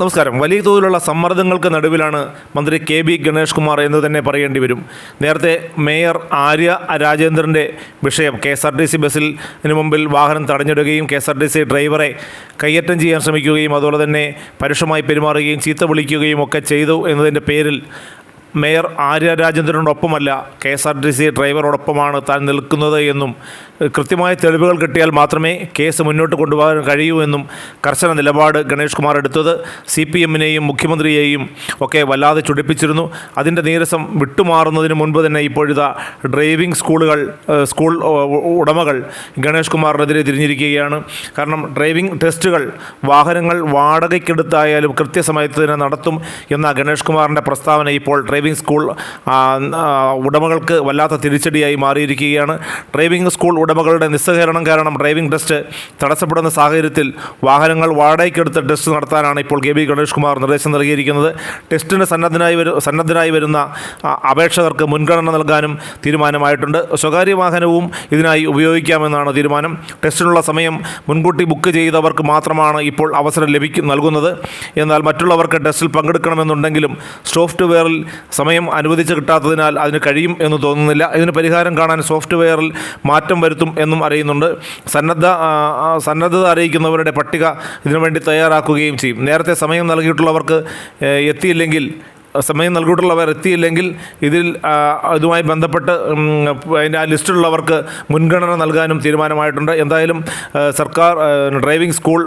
നമസ്കാരം. വലിയ തോതിലുള്ള സമ്മർദ്ദങ്ങൾക്ക് നടുവിലാണ് മന്ത്രി കെ ബി ഗണേഷ് കുമാർ എന്ന് തന്നെ പറയേണ്ടി വരും. നേരത്തെ മേയർ ആര്യ രാജേന്ദ്രന്റെ വിഷയം K S R T C ബസ്സിൽ ഇതിനു മുമ്പിൽ വാഹനം തടഞ്ഞിടുകയും K S R T C ഡ്രൈവറെ കയ്യേറ്റം ചെയ്യാൻ ശ്രമിക്കുകയും അതുപോലെ തന്നെ പരുഷമായി പെരുമാറുകയും ചീത്ത വിളിക്കുകയും ഒക്കെ ചെയ്തു എന്നതിന്റെ പേരിൽ mayor Arya രാജേന്ദ്രനോടൊപ്പമല്ല. K S R T C ഡ്രൈവറോടൊപ്പമാണ് താൻ നിൽക്കുന്നത് എന്നും കൃത്യമായ തെളിവുകൾ കിട്ടിയാൽ മാത്രമേ കേസ് മുന്നോട്ട് കൊണ്ടുപോകാൻ കഴിയൂ എന്നും കർശന നിലപാട് ഗണേഷ് കുമാർ എടുത്തത് സി പി എമ്മിനെയും മുഖ്യമന്ത്രിയെയും ഒക്കെ വല്ലാതെ ചുടിപ്പിച്ചിരുന്നു. അതിന്റെ നീരസം വിട്ടുമാറുന്നതിന് മുൻപ് തന്നെ ഇപ്പോഴിതാ ഡ്രൈവിംഗ് സ്കൂളുകൾ സ്കൂൾ ഉടമകൾ ഗണേഷ് കുമാറിനെതിരെ തിരിഞ്ഞിരിക്കുകയാണ്. കാരണം ഡ്രൈവിംഗ് ടെസ്റ്റുകൾ വാഹനങ്ങൾ വാടകയ്ക്കെടുത്തായാലും കൃത്യസമയത്ത് തന്നെ നടത്തും എന്ന ഗണേഷ് കുമാറിന്റെ പ്രസ്താവന ഇപ്പോൾ ഡ്രൈവിംഗ് സ്കൂൾ ഉടമകൾക്ക് വല്ലാത്ത തിരിച്ചടിയായി മാറിയിരിക്കുകയാണ്. ഡ്രൈവിംഗ് സ്കൂൾ ഉടമകളുടെ നിസ്സഹകരണം കാരണം ഡ്രൈവിംഗ് ടെസ്റ്റ് തടസ്സപ്പെടുന്ന സാഹചര്യത്തിൽ വാഹനങ്ങൾ വാടകയ്ക്കെടുത്ത് ടെസ്റ്റ് നടത്താനാണ് ഇപ്പോൾ കെ ബി ഗണേഷ് കുമാർ നിർദ്ദേശം നൽകിയിരിക്കുന്നത്. ടെസ്റ്റിന് സന്നദ്ധനായി വരു സന്നദ്ധനായി വരുന്ന അപേക്ഷകർക്ക് മുൻഗണന നൽകാനും തീരുമാനമായിട്ടുണ്ട്. സ്വകാര്യ വാഹനവും ഇതിനായി ഉപയോഗിക്കാമെന്നാണ് തീരുമാനം. ടെസ്റ്റിനുള്ള സമയം മുൻകൂട്ടി ബുക്ക് ചെയ്തവർക്ക് മാത്രമാണ് ഇപ്പോൾ അവസരം ലഭിക്കും നൽകുന്നത്. എന്നാൽ മറ്റുള്ളവർക്ക് ടെസ്റ്റിൽ പങ്കെടുക്കണമെന്നുണ്ടെങ്കിലും സോഫ്റ്റ്വെയറിൽ സമയം അനുവദിച്ച് കിട്ടാത്തതിനാൽ അതിന് കഴിയും എന്ന് തോന്നുന്നില്ല. ഇതിന് പരിഹാരം കാണാൻ സോഫ്റ്റ്വെയറിൽ മാറ്റം വരുത്തും എന്നും അറിയുന്നുണ്ട്. സന്നദ്ധ സന്നദ്ധത അറിയിക്കുന്നവരുടെ പട്ടിക ഇതിനുവേണ്ടി തയ്യാറാക്കുകയും ചെയ്യും. നേരത്തെ സമയം നൽകിയിട്ടുള്ളവർക്ക് എത്തിയില്ലെങ്കിൽ സമയം നൽകിയിട്ടുള്ളവർ എത്തിയില്ലെങ്കിൽ ഇതിൽ ഇതുമായി ബന്ധപ്പെട്ട് അതിന്റെ ആ ലിസ്റ്റിലുള്ളവർക്ക് മുൻഗണന നൽകാനും തീരുമാനമായിട്ടുണ്ട്. എന്തായാലും സർക്കാർ ഡ്രൈവിംഗ് സ്കൂൾ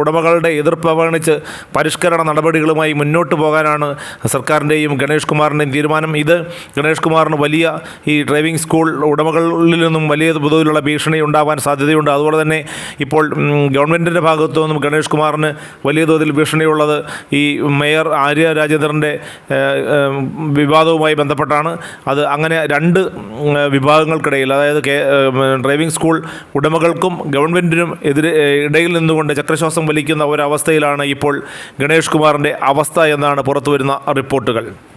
ഉടമകളുടെ എതിർപ്പ് അവഗണിച്ച് പരിഷ്കരണ നടപടികളുമായി മുന്നോട്ട് പോകാനാണ് സർക്കാരിന്റെയും ഗണേഷ് കുമാറിന്റെയും തീരുമാനം. ഇത് ഗണേഷ് കുമാറിന് വലിയ ഈ ഡ്രൈവിംഗ് സ്കൂൾ ഉടമകളിൽ നിന്നും വലിയ തോതിലുള്ള ഭീഷണി ഉണ്ടാവാൻ സാധ്യതയുണ്ട്. അതുപോലെ തന്നെ ഇപ്പോൾ ഗവൺമെന്റിന്റെ ഭാഗത്തു നിന്നും ഗണേഷ് കുമാറിന് വലിയ തോതിൽ ഭീഷണിയുള്ളത് ഈ മേയർ ആര്യ രാജേന്ദ്രന്റെ വിവാദവുമായി ബന്ധപ്പെട്ടാണ്. അത് അങ്ങനെ രണ്ട് വിഭാഗങ്ങൾക്കിടയിൽ അതായത് ഡ്രൈവിംഗ് സ്കൂൾ ഉടമകൾക്കും ഗവൺമെന്റിനും എതിരെ ഇടയിൽ നിന്നുകൊണ്ട് ചക്രശ്വാസം വലിക്കുന്ന ഒരവസ്ഥയിലാണ് ഇപ്പോൾ ഗണേഷ് കുമാറിന്റെ അവസ്ഥ എന്നാണ് പുറത്തുവരുന്ന റിപ്പോർട്ടുകൾ.